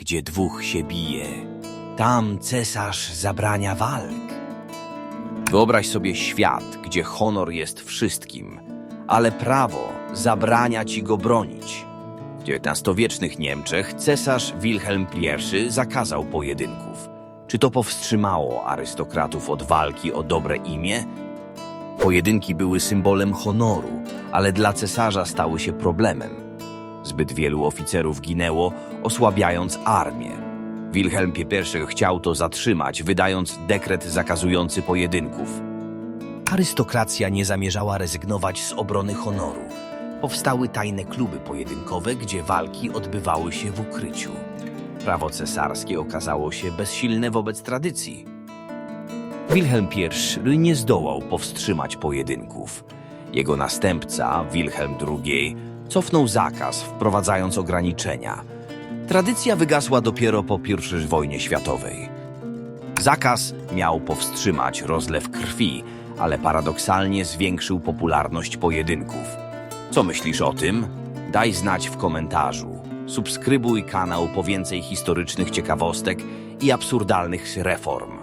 gdzie dwóch się bije. Tam cesarz zabrania walk. Wyobraź sobie świat, gdzie honor jest wszystkim, ale prawo zabrania ci go bronić. W XIX-wiecznych Niemczech cesarz Wilhelm I zakazał pojedynków. Czy to powstrzymało arystokratów od walki o dobre imię? Pojedynki były symbolem honoru, ale dla cesarza stały się problemem. Zbyt wielu oficerów ginęło, osłabiając armię. Wilhelm I chciał to zatrzymać, wydając dekret zakazujący pojedynków. Arystokracja nie zamierzała rezygnować z obrony honoru. Powstały tajne kluby pojedynkowe, gdzie walki odbywały się w ukryciu. Prawo cesarskie okazało się bezsilne wobec tradycji. Wilhelm I nie zdołał powstrzymać pojedynków. Jego następca, Wilhelm II, cofnął zakaz, wprowadzając ograniczenia. Tradycja wygasła dopiero po I wojnie światowej. Zakaz miał powstrzymać rozlew krwi, ale paradoksalnie zwiększył popularność pojedynków. Co myślisz o tym? Daj znać w komentarzu. Subskrybuj kanał po więcej historycznych ciekawostek i absurdalnych reform.